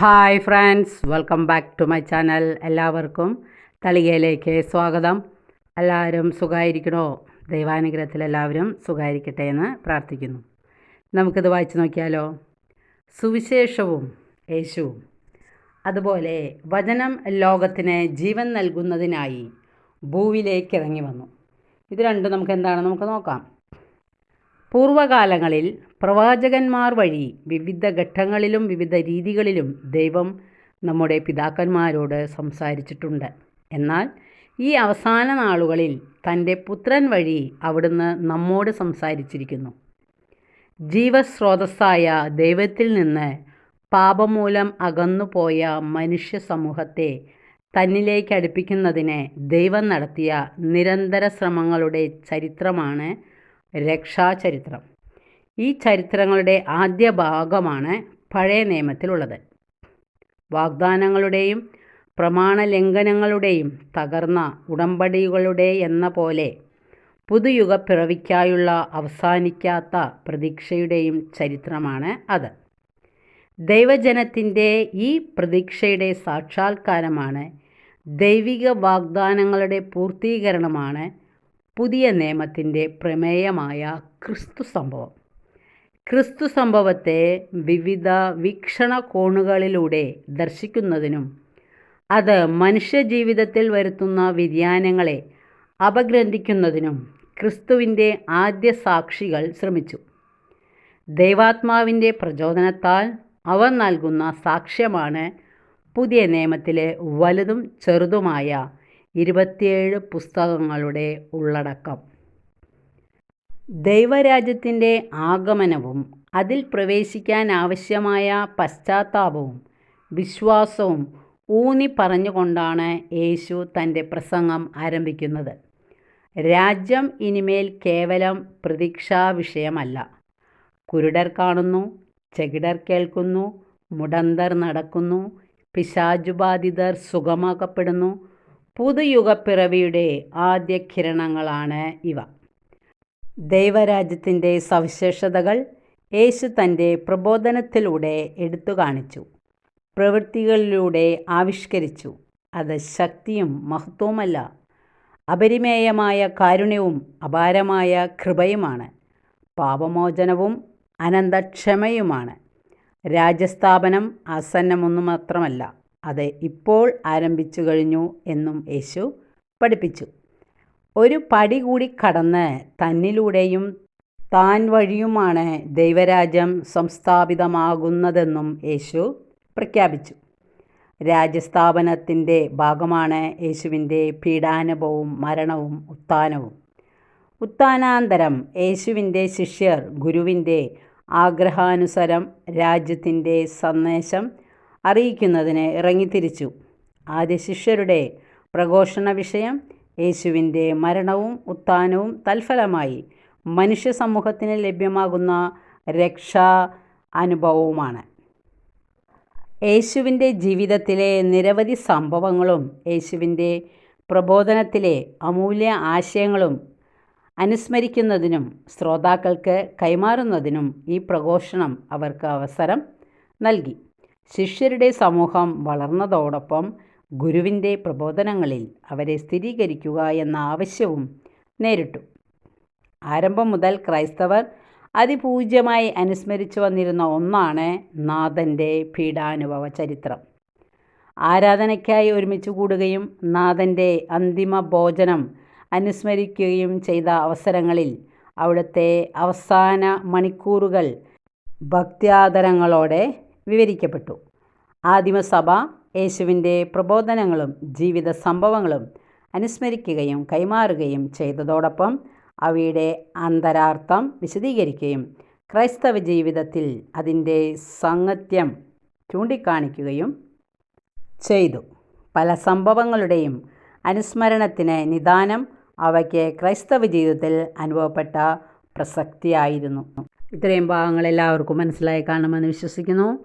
Hi friends welcome back to my channel എല്ലാവർക്കും തളികയിലേക്ക് സ്വാഗതം. എല്ലാവരും സുഖമായിരിക്കണോ ദൈവാനുഗ്രഹത്തിൽ എല്ലാവരും സുഖമായിരിക്കട്ടെ എന്ന് പ്രാർത്ഥിക്കുന്നു. നമുക്കിത് വായിച്ചു നോക്കിയാലോ? സുവിശേഷവും യേശുവും. അതുപോലെ വചനം ലോകത്തിന് ജീവൻ നൽകുന്നതിനായി ഭൂവിലേക്ക് ഇറങ്ങി വന്നു. ഇത് രണ്ടും നമുക്ക് എന്താണ് നമുക്ക് നോക്കാം. പൂർവകാലങ്ങളിൽ പ്രവാചകന്മാർ വഴി വിവിധ ഘട്ടങ്ങളിലും വിവിധ രീതികളിലും ദൈവം നമ്മുടെ പിതാക്കന്മാരോട് സംസാരിച്ചിട്ടുണ്ട്. എന്നാൽ ഈ അവസാന നാളുകളിൽ തന്റെ പുത്രൻ വഴി അവിടുന്ന് നമ്മോട് സംസാരിച്ചിരിക്കുന്നു. ജീവസ്രോതസ്സായ ദൈവത്തിൽ നിന്ന് പാപമൂലം അകന്നുപോയ മനുഷ്യ സമൂഹത്തെ തന്നിലേക്ക് അടുപ്പിക്കുന്നതിന് ദൈവം നടത്തിയ നിരന്തര ശ്രമങ്ങളുടെ ചരിത്രമാണ് രക്ഷാചരിത്രം. ഈ ചരിത്രങ്ങളുടെ ആദ്യ ഭാഗമാണ് പഴയ നിയമത്തിലുള്ളത്. വാഗ്ദാനങ്ങളുടെയും പ്രമാണലംഘനങ്ങളുടെയും തകർന്ന ഉടമ്പടികളുടെ എന്ന പോലെ പുതുയുഗ പിറവിക്കായുള്ള അവസാനിക്കാത്ത പ്രതീക്ഷയുടെയും ചരിത്രമാണ് അത്. ദൈവജനത്തിന്റെ ഈ പ്രതീക്ഷയുടെ സാക്ഷാത്കാരമാണ് ദൈവിക വാഗ്ദാനങ്ങളുടെ പൂർത്തീകരണമാണ് പുതിയ നിയമത്തിന്റെ പ്രമേയമായ ക്രിസ്തു സംഭവം ക്രിസ്തു സംഭവത്തെ വിവിധ വീക്ഷണകോണുകളിലൂടെ ദർശിക്കുന്നതിനും അത് മനുഷ്യജീവിതത്തിൽ വരുത്തുന്ന വ്യതിയാനങ്ങളെ അപഗ്രന്ഥിക്കുന്നതിനും ക്രിസ്തുവിന്റെ ആദ്യ സാക്ഷികൾ ശ്രമിച്ചു. ദൈവാത്മാവിന്റെ പ്രചോദനത്താൽ അവർ നൽകുന്ന സാക്ഷ്യമാണ് പുതിയ നിയമത്തിലെ വലുതും ചെറുതുമായ ഇരുപത്തിയേഴ് പുസ്തകങ്ങളുടെ ഉള്ളടക്കം. ദൈവരാജ്യത്തിന്റെ ആഗമനവും അതിൽ പ്രവേശിക്കാൻ ആവശ്യമായ പശ്ചാത്താപവും വിശ്വാസവും ഊന്നി പറഞ്ഞുകൊണ്ടാണ് യേശു തന്റെ പ്രസംഗം ആരംഭിക്കുന്നത്. രാജ്യം ഇനിമേൽ കേവലം പ്രതീക്ഷാ വിഷയമല്ല കുരുടർ കാണുന്നു ചെകിടർ കേൾക്കുന്നു മുടന്തർ നടക്കുന്നു പിശാചുബാധിതർ സുഖമാക്കപ്പെടുന്നു പുതുയുഗപ്പിറവിയുടെ ആദ്യ കിരണങ്ങളാണ് ഇവ. ദൈവരാജ്യത്തിന്റെ സവിശേഷതകൾ യേശു തന്റെ പ്രബോധനത്തിലൂടെ എടുത്തു കാണിച്ചു പ്രവൃത്തികളിലൂടെ ആവിഷ്കരിച്ചു. അത് ശക്തിയും മഹത്വവുമല്ല അപരിമേയമായ കാരുണ്യവും അപാരമായ കൃപയുമാണ് പാപമോചനവും അനന്തക്ഷമയുമാണ്. രാജ്യസ്ഥാപനം ആസന്നമൊന്നു മാത്രമല്ല അത് ഇപ്പോൾ ആരംഭിച്ചു കഴിഞ്ഞു എന്നും യേശു പഠിപ്പിച്ചു. ഒരു പടി കൂടി കടന്ന് തന്നിലൂടെയും താൻ വഴിയുമാണ് ദൈവരാജ്യം സംസ്ഥാപിതമാകുന്നതെന്നും യേശു പ്രഖ്യാപിച്ചു. രാജ്യസ്ഥാപനത്തിന്റെ ഭാഗമാണ് യേശുവിന്റെ പീഡാനുഭവവും മരണവും ഉത്ഥാനവും. ഉത്ഥാനാന്തരം യേശുവിന്റെ ശിഷ്യർ ഗുരുവിന്റെ ആഗ്രഹാനുസരം രാജ്യത്തിന്റെ സന്ദേശം അറിയിക്കുന്നതിന് ഇറങ്ങിത്തിരിച്ചു. ആദ്യ ശിഷ്യരുടെ പ്രഘോഷണ വിഷയം യേശുവിന്റെ മരണവും ഉത്ഥാനവും തൽഫലമായി മനുഷ്യ സമൂഹത്തിന് ലഭ്യമാകുന്ന രക്ഷാ അനുഭവവുമാണ്. യേശുവിന്റെ ജീവിതത്തിലെ നിരവധി സംഭവങ്ങളും യേശുവിന്റെ പ്രബോധനത്തിലെ അമൂല്യ ആശയങ്ങളും അനുസ്മരിക്കുന്നതിനും ശ്രോതാക്കൾക്ക് കൈമാറുന്നതിനും ഈ പ്രഘോഷണം അവർക്ക് അവസരം നൽകി. ശിഷ്യരുടെ സമൂഹം വളർന്നതോടൊപ്പം ഗുരുവിന്റെ പ്രബോധനങ്ങളിൽ അവരെ സ്ഥിരീകരിക്കുക എന്ന ആവശ്യവും നേരിട്ടു. ആരംഭം മുതൽ ക്രൈസ്തവർ അതിപൂജ്യമായി അനുസ്മരിച്ചു വന്നിരുന്ന ഒന്നാണ് നാഥന്റെ പീഡാനുഭവ ചരിത്രം. ആരാധനയ്ക്കായി ഒരുമിച്ച് കൂടുകയും നാഥന്റെ അന്തിമ ഭോജനം അനുസ്മരിക്കുകയും ചെയ്ത അവസരങ്ങളിൽ അവിടുത്തെ അവസാന മണിക്കൂറുകൾ ഭക്ത്യാദരങ്ങളോടെ വിവരിക്കപ്പെട്ടു. ആദിമസഭ യേശുവിന്റെ പ്രബോധനങ്ങളും ജീവിത സംഭവങ്ങളും അനുസ്മരിക്കുകയും കൈമാറുകയും ചെയ്തതോടൊപ്പം അവയുടെ അന്തരാർത്ഥം വിശദീകരിക്കുകയും ക്രൈസ്തവ ജീവിതത്തിൽ അതിന്റെ സംഗത്യം ചൂണ്ടിക്കാണിക്കുകയും ചെയ്തു. പല സംഭവങ്ങളുടെയും അനുസ്മരണത്തിന് നിദാനം അവയ്ക്ക് ക്രൈസ്തവ ജീവിതത്തിൽ അനുഭവപ്പെട്ട പ്രസക്തിയായിരുന്നു. ഇത്രയും ഭാഗങ്ങൾ എല്ലാവർക്കും മനസ്സിലായി കാണുമെന്ന് വിശ്വസിക്കുന്നു.